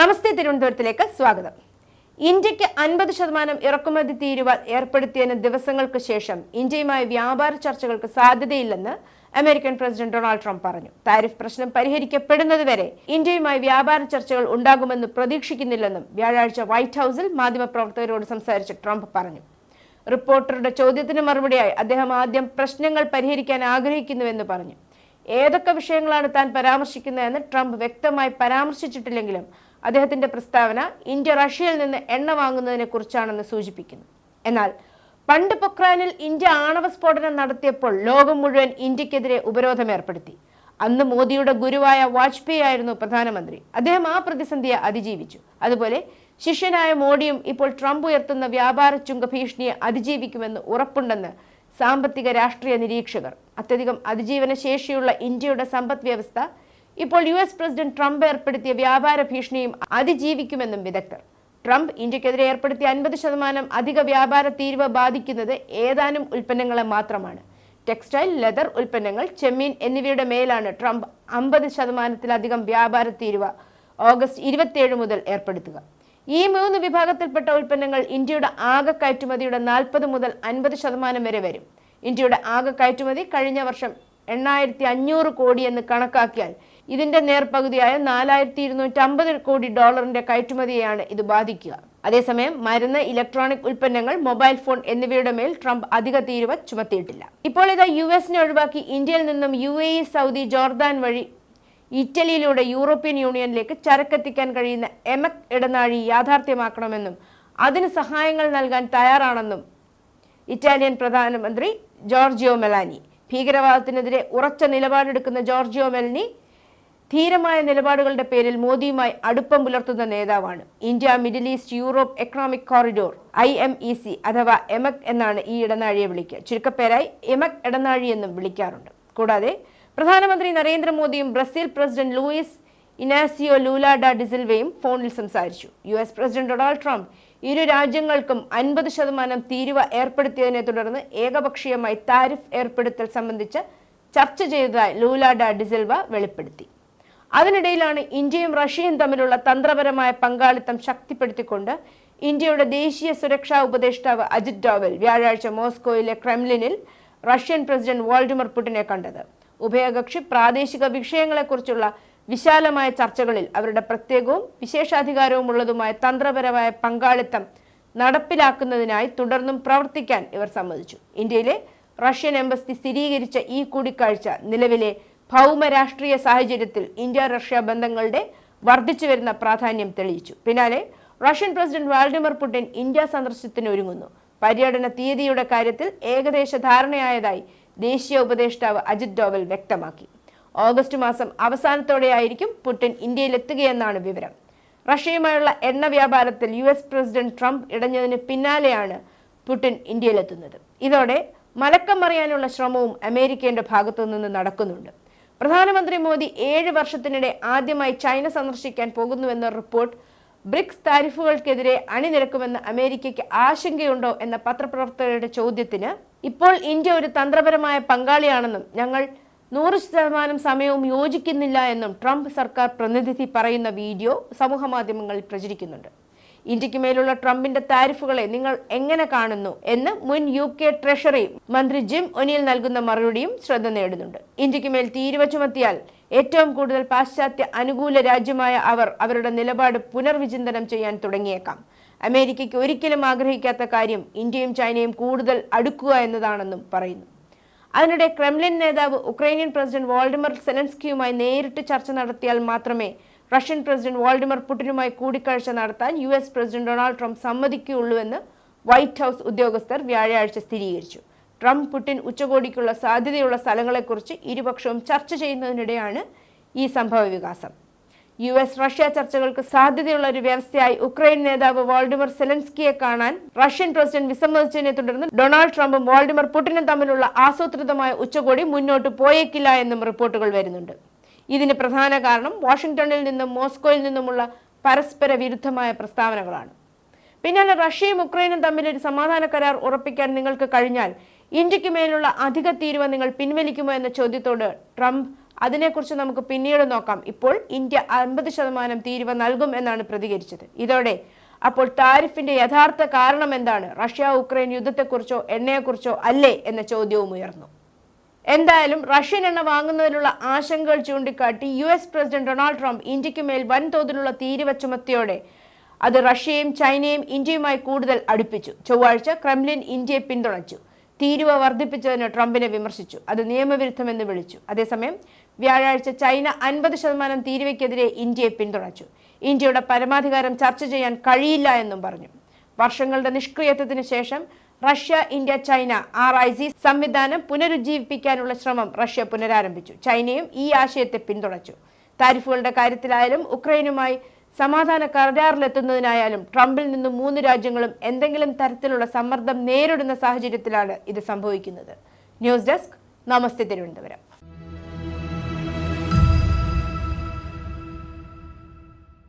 നമസ്തേ തിരുവനന്തപുരത്തിലേക്ക് സ്വാഗതം. ഇന്ത്യയ്ക്ക് അൻപത് ശതമാനം ഇറക്കുമതി തീരുവ ഏർപ്പെടുത്തിയതിന് ദിവസങ്ങൾക്ക് ശേഷം ഇന്ത്യയുമായി വ്യാപാര ചർച്ചകൾക്ക് സാധ്യതയില്ലെന്ന് അമേരിക്കൻ പ്രസിഡന്റ് ഡൊണാൾഡ് ട്രംപ് പറഞ്ഞു. താരിഫ് പ്രശ്നം പരിഹരിക്കപ്പെടുന്നതുവരെ ഇന്ത്യയുമായി വ്യാപാര ചർച്ചകൾ ഉണ്ടാകുമെന്ന് പ്രതീക്ഷിക്കുന്നില്ലെന്നും വ്യാഴാഴ്ച വൈറ്റ് ഹൌസിൽ മാധ്യമപ്രവർത്തകരോട് സംസാരിച്ച ട്രംപ് പറഞ്ഞു. റിപ്പോർട്ടറുടെ ചോദ്യത്തിന് മറുപടിയായി അദ്ദേഹം ആദ്യം പ്രശ്നങ്ങൾ പരിഹരിക്കാൻ ആഗ്രഹിക്കുന്നുവെന്ന് പറഞ്ഞു. ഏതൊക്കെ വിഷയങ്ങളാണ് താൻ പരാമർശിക്കുന്നതെന്ന് ട്രംപ് വ്യക്തമായി പരാമർശിച്ചിട്ടില്ലെങ്കിലും അദ്ദേഹത്തിന്റെ പ്രസ്താവന ഇന്ത്യ റഷ്യയിൽ നിന്ന് എണ്ണ വാങ്ങുന്നതിനെ കുറിച്ചാണെന്ന് സൂചിപ്പിക്കുന്നു. എന്നാൽ പണ്ട് പൊക്രാനിൽ ഇന്ത്യ ആണവ സ്ഫോടനം നടത്തിയപ്പോൾ ലോകം മുഴുവൻ ഇന്ത്യക്കെതിരെ ഉപരോധം ഏർപ്പെടുത്തി. അന്ന് മോദിയുടെ ഗുരുവായ വാജ്പേയി ആയിരുന്നു പ്രധാനമന്ത്രി. അദ്ദേഹം ആ പ്രതിസന്ധിയെ അതിജീവിച്ചു. അതുപോലെ ശിഷ്യനായ മോഡിയും ഇപ്പോൾ ട്രംപ് ഉയർത്തുന്ന വ്യാപാര ചുങ്ക ഭീഷണിയെ അതിജീവിക്കുമെന്ന് ഉറപ്പുണ്ടെന്ന് സാമ്പത്തിക രാഷ്ട്രീയ നിരീക്ഷകർ. അത്യധികം അതിജീവന ശേഷിയുള്ള ഇന്ത്യയുടെ സമ്പദ് വ്യവസ്ഥ ഇപ്പോൾ യു എസ് പ്രസിഡന്റ് ട്രംപ് ഏർപ്പെടുത്തിയ വ്യാപാര ഭീഷണിയും അതിജീവിക്കുമെന്നും വിദഗ്ധർ. ട്രംപ് ഇന്ത്യക്കെതിരെ ഏർപ്പെടുത്തിയ അൻപത് ശതമാനം അധിക വ്യാപാര തീരുവ ബാധിക്കുന്നത് ഏതാനും ഉൽപ്പന്നങ്ങളെ മാത്രമാണ്. ടെക്സ്റ്റൈൽ ലെതർ ഉൽപ്പന്നങ്ങൾ ചെമ്മീൻ എന്നിവയുടെ മേലാണ് ട്രംപ് അമ്പത് ശതമാനത്തിലധികം വ്യാപാര തീരുവ ഓഗസ്റ്റ് ഇരുപത്തിയേഴ് മുതൽ ഏർപ്പെടുത്തുക. ഈ മൂന്ന് വിഭാഗത്തിൽപ്പെട്ട ഉൽപ്പന്നങ്ങൾ ഇന്ത്യയുടെ ആകെ കയറ്റുമതിയുടെ നാൽപ്പത് മുതൽ അൻപത് ശതമാനം വരെ വരും. ഇന്ത്യയുടെ ആകെ കയറ്റുമതി കഴിഞ്ഞ വർഷം എണ്ണായിരത്തി അഞ്ഞൂറ് കോടി എന്ന് കണക്കാക്കിയാൽ ഇതിന്റെ നേർപകുതിയായ നാലായിരത്തി ഇരുന്നൂറ്റി അമ്പത് കോടി ഡോളറിന്റെ കയറ്റുമതിയെയാണ് ഇത് ബാധിക്കുക. അതേസമയം മരുന്ന് ഇലക്ട്രോണിക് ഉൽപ്പന്നങ്ങൾ മൊബൈൽ ഫോൺ എന്നിവയുടെ മേൽ ട്രംപ് അധിക തീരുവ ചുമത്തിയിട്ടില്ല. ഇപ്പോൾ ഇത് യു എസിനെ ഒഴിവാക്കി ഇന്ത്യയിൽ നിന്നും U A E Saudi Jordan വഴി ഇറ്റലിയിലൂടെ യൂറോപ്യൻ യൂണിയനിലേക്ക് ചരക്കെത്തിക്കാൻ കഴിയുന്ന എമക് ഇടനാഴി യാഥാർത്ഥ്യമാക്കണമെന്നും അതിന് സഹായങ്ങൾ നൽകാൻ തയ്യാറാണെന്നും ഇറ്റാലിയൻ പ്രധാനമന്ത്രി ജോർജിയോ മെലാനി ഭീകരവാദത്തിനെതിരെ ഉറച്ച നിലപാടെടുക്കുന്ന ജോർജിയോ മെലനി ധീരമായ നിലപാടുകളുടെ പേരിൽ മോദിയുമായി അടുപ്പം പുലർത്തുന്ന നേതാവാണ്. India middle east Europe economic corridor I M E C അഥവാ എമക് എന്നാണ് ഈ ഇടനാഴിയെ വിളിക്കുക. ചുരുക്കപ്പേരായി എമക് ഇടനാഴി എന്നും വിളിക്കാറുണ്ട്. കൂടാതെ പ്രധാനമന്ത്രി നരേന്ദ്രമോദിയും Brazil president Luiz Inacio Lula ഡിസിൽവയും ഫോണിൽ സംസാരിച്ചു. U S president Donald Trump ഇരു രാജ്യങ്ങൾക്കും അൻപത് ശതമാനം തീരുവ ഏർപ്പെടുത്തിയതിനെ തുടർന്ന് ഏകപക്ഷീയമായി താരിഫ് ഏർപ്പെടുത്തൽ സംബന്ധിച്ച് ചർച്ച ചെയ്തതായി ലൂല ഡിസിൽവ വെളിപ്പെടുത്തി. അതിനിടയിലാണ് ഇന്ത്യയും റഷ്യയും തമ്മിലുള്ള തന്ത്രപരമായ പങ്കാളിത്തം ശക്തിപ്പെടുത്തിക്കൊണ്ട് ഇന്ത്യയുടെ ദേശീയ സുരക്ഷാ ഉപദേഷ്ടാവ് അജിത് ഡോവൽ വ്യാഴാഴ്ച മോസ്കോയിലെ ക്രെംലിനിൽ റഷ്യൻ പ്രസിഡന്റ് വോൾഡിമർ പുടിനെ കണ്ടത്. ഉഭയകക്ഷി പ്രാദേശിക വിഷയങ്ങളെക്കുറിച്ചുള്ള വിശാലമായ ചർച്ചകളിൽ അവരുടെ പ്രത്യേകവും വിശേഷാധികാരവും ഉള്ളതുമായ തന്ത്രപരമായ പങ്കാളിത്തം നടപ്പിലാക്കുന്നതിനായി തുടർന്നും പ്രവർത്തിക്കാൻ ഇവർ സമ്മതിച്ചു. ഇന്ത്യയിലെ റഷ്യൻ എംബസി സ്ഥിരീകരിച്ച ഈ കൂടിക്കാഴ്ച നിലവിലെ ഭൗമ രാഷ്ട്രീയ സാഹചര്യത്തിൽ ഇന്ത്യ റഷ്യ ബന്ധങ്ങളുടെ വർദ്ധിച്ചു വരുന്ന പ്രാധാന്യം തെളിയിച്ചു. പിന്നാലെ Russian president Vladimir Putin India സന്ദർശനത്തിന് ഒരുങ്ങുന്നു. പര്യടന തീയതിയുടെ കാര്യത്തിൽ ഏകദേശ ധാരണയായതായി ദേശീയ ഉപദേഷ്ടാവ് അജിത് ഡോവൽ വ്യക്തമാക്കി. ഓഗസ്റ്റ് മാസം അവസാനത്തോടെയായിരിക്കും പുടിൻ ഇന്ത്യയിലെത്തുകയെന്നാണ് വിവരം. റഷ്യയുമായുള്ള എണ്ണ വ്യാപാരത്തിൽ യു എസ് പ്രസിഡന്റ് ട്രംപ് ഇടഞ്ഞതിന് പിന്നാലെയാണ് പുടിൻ ഇന്ത്യയിലെത്തുന്നത്. ഇതോടെ മലക്കം മറിയാനുള്ള ശ്രമവും അമേരിക്കയുടെ ഭാഗത്തു നിന്ന് നടക്കുന്നുണ്ട്. പ്രധാനമന്ത്രി മോദി ഏഴ് വർഷത്തിനിടെ ആദ്യമായി ചൈന സന്ദർശിക്കാൻ പോകുന്നുവെന്ന റിപ്പോർട്ട് ബ്രിക്സ് താരിഫുകൾക്കെതിരെ അണിനിരക്കുമെന്ന് അമേരിക്കയ്ക്ക് ആശങ്കയുണ്ടോ എന്ന പത്രപ്രവർത്തകരുടെ ചോദ്യത്തിന് ഇപ്പോൾ ഇന്ത്യ ഒരു തന്ത്രപരമായ പങ്കാളിയാണെന്നും ഞങ്ങൾ നൂറ് ശതമാനം സമയവും യോജിക്കുന്നില്ല എന്നും ട്രംപ് സർക്കാർ പ്രതിനിധി പറയുന്ന വീഡിയോ സമൂഹമാധ്യമങ്ങളിൽ പ്രചരിക്കുന്നുണ്ട്. ഇന്ത്യയ്ക്ക് മേലുള്ള ട്രംപിന്റെ താരിഫുകളെ നിങ്ങൾ എങ്ങനെ കാണുന്നു എന്ന് മുൻ യു കെ ട്രഷറി മന്ത്രി ജിം ഒനിയൽ നൽകുന്ന മറുപടിയും ശ്രദ്ധ നേടുന്നുണ്ട്. ഇന്ത്യയ്ക്ക് മേൽ തീരുവ ചുമത്തിയാൽ ഏറ്റവും കൂടുതൽ പാശ്ചാത്യ അനുകൂല രാജ്യമായ അവർ അവരുടെ നിലപാട് പുനർവിചിന്തനം ചെയ്യാൻ തുടങ്ങിയേക്കാം. അമേരിക്കയ്ക്ക് ഒരിക്കലും ആഗ്രഹിക്കാത്ത കാര്യം ഇന്ത്യയും ചൈനയും കൂടുതൽ അടുക്കുക എന്നതാണെന്നും പറയുന്നു. അതിനിടെ ക്രെംലിൻ നേതാവ് ഉക്രൈനിയൻ പ്രസിഡന്റ് വോൾഡിമർ സെലൻസ്കിയുമായി നേരിട്ട് ചർച്ച നടത്തിയാൽ മാത്രമേ റഷ്യൻ പ്രസിഡന്റ് വോൾഡിമർ പുടിനുമായി കൂടിക്കാഴ്ച നടത്താൻ U S president Donald Trump സമ്മതിക്കുകയുള്ളൂവെന്ന് White House ഉദ്യോഗസ്ഥർ വ്യാഴാഴ്ച സ്ഥിരീകരിച്ചു. ട്രംപ് പുടിൻ ഉച്ചകോടിക്കുള്ള സാധ്യതയുള്ള സ്ഥലങ്ങളെക്കുറിച്ച് ഇരുപക്ഷവും ചർച്ച ചെയ്യുന്നതിനിടെയാണ് ഈ സംഭവ വികാസം. യു എസ് റഷ്യ ചർച്ചകൾക്ക് സാധ്യതയുള്ള ഒരു വ്യവസ്ഥയായി ഉക്രൈൻ നേതാവ് വോൾഡിമർ സെലൻസ്കിയെ കാണാൻ റഷ്യൻ പ്രസിഡന്റ് വിസമ്മതിച്ചതിനെ തുടർന്ന് ഡൊണാൾഡ് ട്രംപും വോൾഡിമർ പുടിനും തമ്മിലുള്ള ആസൂത്രിതമായ ഉച്ചകോടി മുന്നോട്ട് പോയേക്കില്ല എന്നും റിപ്പോർട്ടുകൾ വരുന്നുണ്ട്. ഇതിന് പ്രധാന കാരണം വാഷിംഗ്ടണിൽ നിന്നും മോസ്കോയിൽ നിന്നുമുള്ള പരസ്പര വിരുദ്ധമായ പ്രസ്താവനകളാണ്. പിന്നാലെ റഷ്യയും ഉക്രൈനും തമ്മിൽ ഒരു സമാധാന കരാർ ഉറപ്പിക്കാൻ നിങ്ങൾക്ക് കഴിഞ്ഞാൽ ഇന്ത്യയ്ക്ക് മേലുള്ള അധിക തീരുവ നിങ്ങൾ പിൻവലിക്കുമോ എന്ന ചോദ്യത്തോട് ട്രംപ് അതിനെക്കുറിച്ച് നമുക്ക് പിന്നീട് നോക്കാം. ഇപ്പോൾ ഇന്ത്യ അൻപത് ശതമാനം തീരുവ നൽകും എന്നാണ് പ്രതികരിച്ചത്. ഇതോടെ അപ്പോൾ താരിഫിന്റെ യഥാർത്ഥ കാരണം എന്താണ്? റഷ്യ ഉക്രൈൻ യുദ്ധത്തെക്കുറിച്ചോ എണ്ണയെക്കുറിച്ചോ അല്ലേ എന്ന ചോദ്യവും ഉയർന്നു. എന്തായാലും റഷ്യൻ എണ്ണ വാങ്ങുന്നതിലുള്ള ആശങ്കകൾ ചൂണ്ടിക്കാട്ടി U S president Donald Trump ഇന്ത്യയ്ക്ക് മേൽ വൻതോതിലുള്ള തീരുവ ചുമത്തിയോടെ അത് റഷ്യയും ചൈനയും ഇന്ത്യയുമായി കൂടുതൽ അടുപ്പിച്ചു. ചൊവ്വാഴ്ച ക്രെംലിൻ ഇന്ത്യയെ പിന്തുണച്ചു. തീരുവ വർദ്ധിപ്പിച്ചതിന് ട്രംപിനെ വിമർശിച്ചു. അത് നിയമവിരുദ്ധമെന്ന് വിളിച്ചു. അതേസമയം വ്യാഴാഴ്ച ചൈന അൻപത് ശതമാനം തീരുവയ്ക്കെതിരെ ഇന്ത്യയെ പിന്തുണച്ചു. ഇന്ത്യയുടെ പരമാധികാരം ചർച്ച ചെയ്യാൻ കഴിയില്ല എന്നും പറഞ്ഞു. വർഷങ്ങളുടെ നിഷ്ക്രിയത്വത്തിന് ശേഷം Russia India China R I C സംവിധാനം പുനരുജ്ജീവിപ്പിക്കാനുള്ള ശ്രമം റഷ്യ പുനരാരംഭിച്ചു. ചൈനയും ഈ ആശയത്തെ പിന്തുണച്ചു. താരിഫുകളുടെ കാര്യത്തിലായാലും ഉക്രൈനുമായി സമാധാന കരാറിലെത്തുന്നതിനായാലും ട്രംപിൽ നിന്നും മൂന്ന് രാജ്യങ്ങളും എന്തെങ്കിലും തരത്തിലുള്ള സമ്മർദ്ദം നേരിടുന്ന സാഹചര്യത്തിലാണ് ഇത് സംഭവിക്കുന്നത്. News desk. നമസ്തേ തിരുവനന്തപുരം.